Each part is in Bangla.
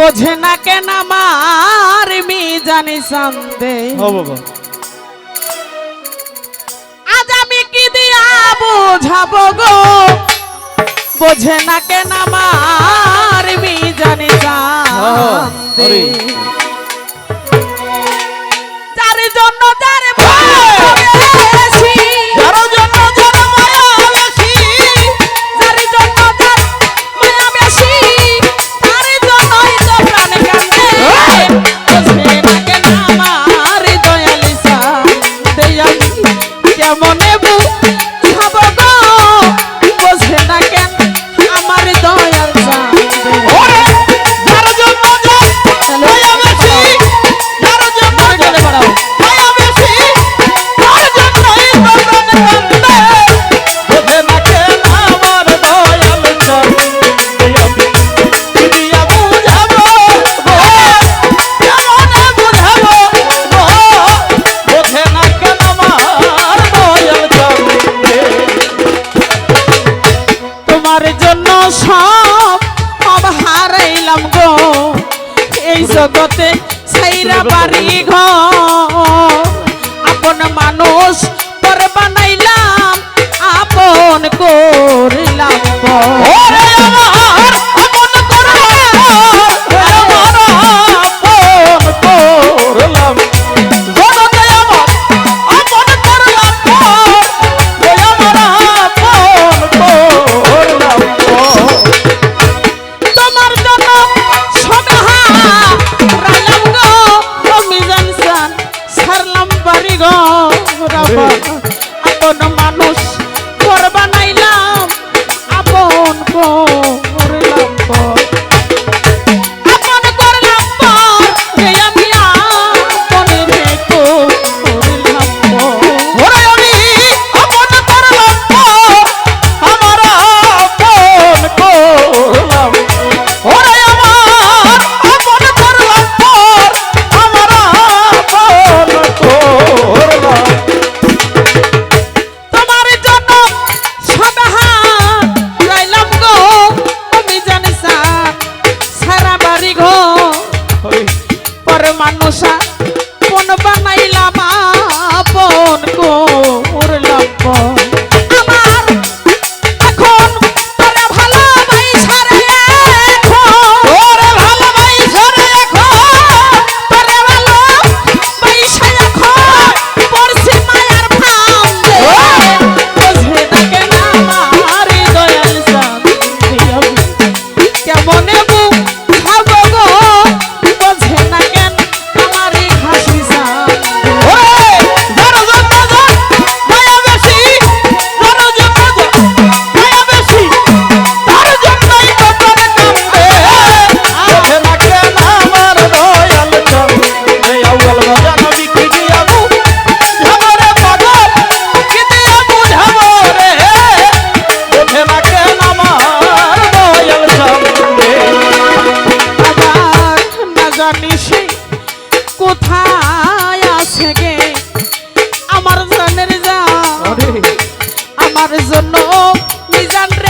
বোঝে না কেন আমার মি জানি সন্দে আজ আমি কি দিয়া বোঝাবো গো? বোঝে না কেন আমার জগতে সাইরা বাড়ি ঘর। আপন মানুষ মানুষ আমার জানের যা। আমার জন্য নিজান রে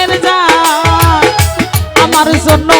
মনের যা আমার জন্য